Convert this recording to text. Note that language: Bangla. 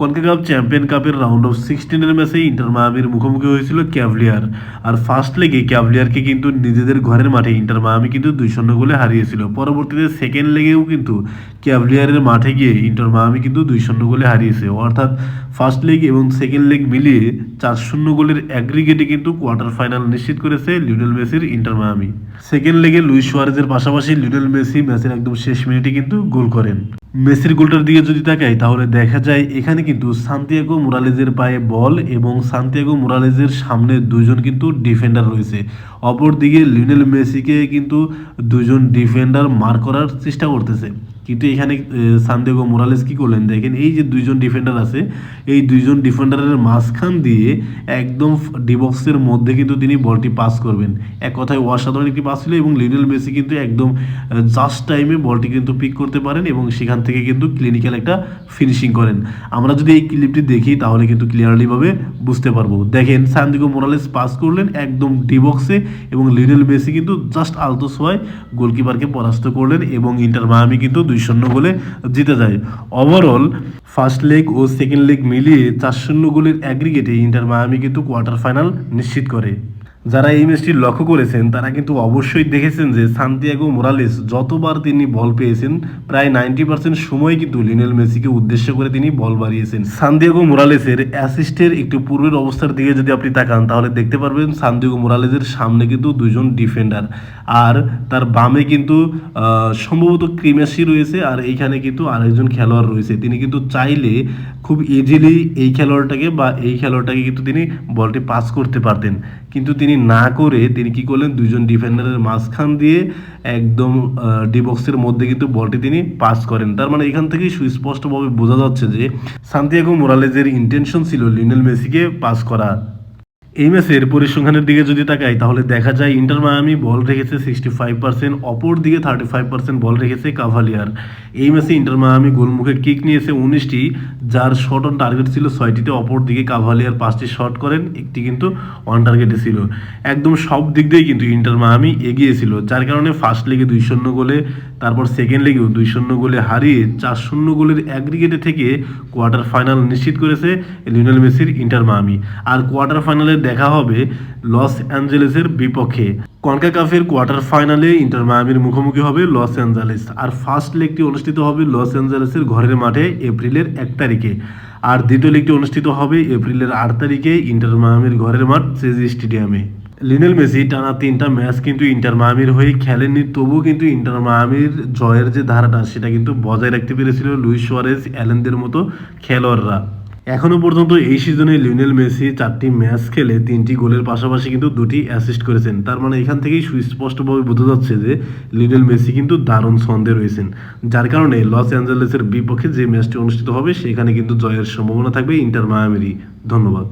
কনকাকাপ চ্যাম্পিয়ন কাপের রাউন্ড অফ সিক্সটিনের ম্যাচে ইন্টার মায়ামির মুখোমুখি হয়েছিল ক্যাভলিয়ার আর ফার্স্ট লেগে ক্যাভলিয়ারকে কিন্তু নিজেদের ঘরের মাঠে ইন্টার মায়ামি কিন্তু দুই শূন্য গোলে হারিয়েছিল। পরবর্তীতে সেকেন্ড লেগেও কিন্তু ক্যাভলিয়ারের মাঠে গিয়ে ইন্টার মায়ামি কিন্তু দুই শূন্য গোলে হারিয়েছে। অর্থাৎ ফার্স্ট লেগ এবং সেকেন্ড লেগ মিলিয়ে চার শূন্য গোলের অ্যাগ্রিগেটে কিন্তু কোয়ার্টার ফাইনাল নিশ্চিত করেছে লিওনেল মেসির ইন্টার মায়ামি সেকেন্ড লেগে লুইস সুয়ারেজের পাশাপাশি লিওনেল মেসি ম্যাচের একদম শেষ মিনিটে কিন্তু গোল করেন। মেসির গোলটার দিকে যদি তাকাই, তাহলে দেখা যায় এখানে কিন্তু সান্তিয়াগো মোরালেজের পায়ে বল এবং সান্তিয়াগো মোরালেজের সামনে দুজন কিন্তু ডিফেন্ডার রয়েছে। অপরদিকে লিওনেল মেসিকে কিন্তু দুজন ডিফেন্ডার মার করার চেষ্টা করতেছে। কিন্তু এখানে সান্তিয়াগো মোরালেস কি করলেন? দেখেন, এই যে দুইজন ডিফেন্ডার আছে, এই দুইজন ডিফেন্ডারের মাঝখান দিয়ে একদম ডিবক্সের মধ্যে কিন্তু তিনি বলটি পাস করবেন। এক কথায় অসাধারণ একটি পাস ছিল এবং লিওনেল মেসি কিন্তু একদম জাস্ট টাইমে বলটি কিন্তু পিক করতে পারেন এবং সেখান থেকে কিন্তু ক্লিনিক্যাল একটা ফিনিশিং করেন। আমরা যদি এই ক্লিপটি দেখি, তাহলে কিন্তু ক্লিয়ারলিভাবে বুঝতে পারব। দেখেন সান্দিগো মোরালেস পাস করলেন একদম ডিবক্সে এবং লিওনেল মেসি কিন্তু জাস্ট আলতো সোয়ায় গোলকিপারকে পরাস্ত করলেন এবং ইন্টার মায়ামি কিন্তু দুই শূন্য গোলে জিতে যায়। ওভারঅল ফার্স্ট লেগ ও সেকেন্ড লেগ মিলিয়ে চার শূন্য গোলের অ্যাগ্রিগেটে ইন্টার মায়ামি কিন্তু কোয়ার্টার ফাইনাল নিশ্চিত করে। যারা এই ম্যাচটি লক্ষ্য করেছেন, তারা কিন্তু অবশ্যই দেখেছেন যে সান্তিয়াগো মোরালেস যতবার তিনি বল পেয়েছেন, প্রায় নাইনটি পার্সেন্ট সময় কিন্তু লিনেল মেসিকে উদ্দেশ্য করে তিনি বল বাড়িয়েছেন। সান্তিয়াগো মোরালেসের অ্যাসিস্টের একটু পূর্বের অবস্থার দিকে যদি আপনি তাকান, তাহলে দেখতে পারবেন সান্তিয়াগো মোরালেসের সামনে কিন্তু দুজন ডিফেন্ডার। আর তার বামে কিন্তু সম্ভবত ক্রিমেসি রয়েছে, আর এইখানে কিন্তু আরেকজন খেলোয়াড় রয়েছে। তিনি কিন্তু চাইলে খুব ইজিলি এই খেলোয়াড়টাকে বা এই খেলোয়াড়টাকে কিন্তু তিনি বলটি পাস করতে পারতেন। কিন্তু তিনি না করে তিনি কি করলেন? দুজন ডিফেন্ডারের মাঝখান দিয়ে একদম ডিবক্সের মধ্যে কিন্তু বলটি তিনি পাস করেন। তার মানে এখান থেকেই সুস্পষ্টভাবে বোঝা যাচ্ছে যে সান্তিয়াগো মোরালেজের ইন্টেনশন ছিল লিনেল মেসিকে পাস করা। এই ম্যাচের পরিসংখ্যানের দিকে যদি তাকাই, তাহলে দেখা যায় ইন্টার মায়ামি বল রেখেছে সিক্সটি ফাইভ পার্সেন্ট অপর দিকে থার্টি ফাইভ পার্সেন্ট বল রেখেছে কাভালিয়ার। এই ম্যাচে ইন্টার মায়ামি গোলমুখে কিক নিয়েছে উনিশটি, যার শট অন টার্গেট ছিল ছয়টিতে, অপর দিকে কাভালিয়ার পাঁচটি শট করেন, একটি কিন্তু অন টার্গেটে ছিল। একদম সব দিক দিয়েই কিন্তু ইন্টার মায়ামি এগিয়ে ছিল, যার কারণে ফার্স্ট লেগে দুই শূন্য গোলে, তারপর সেকেন্ড লেগেও দুই শূন্য গোলে হারিয়ে চার শূন্য গোলের অ্যাগ্রিগেটে থেকে কোয়ার্টার ফাইনাল নিশ্চিত করেছে লিওনেল মেসির ইন্টার মায়ামি। আর কোয়ার্টার ফাইনালে দেখা হবে লস অ্যাঞ্জেলেসের বিপক্ষে। কনকাকাফের কোয়ার্টার ফাইনালে ইন্টার মায়ামির মুখোমুখি হবে লস অ্যাঞ্জেলেস। আর ফার্স্ট লেগটি অনুষ্ঠিত হবে লস অ্যাঞ্জেলেসের ঘরের মাঠে এপ্রিলের এক তারিখে। আর দ্বিতীয় লেগটি অনুষ্ঠিত হবে এপ্রিলের আট তারিখে ইন্টার মায়ামির ঘরের মাঠ সেজি স্টেডিয়ামে। লিনেল মেসি টানা তিনটা ম্যাচ কিন্তু ইন্টার মায়ামির হয়ে খেলেননি, তবুও কিন্তু ইন্টার মায়ামির জয়ের যে ধারাটা, সেটা কিন্তু বজায় রাখতে পেরেছিল লুইস সুয়ারেজ, অ্যালেনদের মতো খেলোয়াড়রা। এখনও পর্যন্ত এই সিজনে লিওনেল মেসি চারটি ম্যাচ খেলে তিনটি গোলের পাশাপাশি কিন্তু দুটি অ্যাসিস্ট করেছেন। তার মানে এখান থেকেই সুস্পষ্টভাবে বোঝা যাচ্ছে যে লিওনেল মেসি কিন্তু দারুণ ছন্দে রয়েছেন। যার কারণে লস অ্যাঞ্জেলেসের বিপক্ষে যে ম্যাচটি অনুষ্ঠিত হবে, সেখানে কিন্তু জয়ের সম্ভাবনা থাকবে ইন্টার মায়ামেরি। ধন্যবাদ।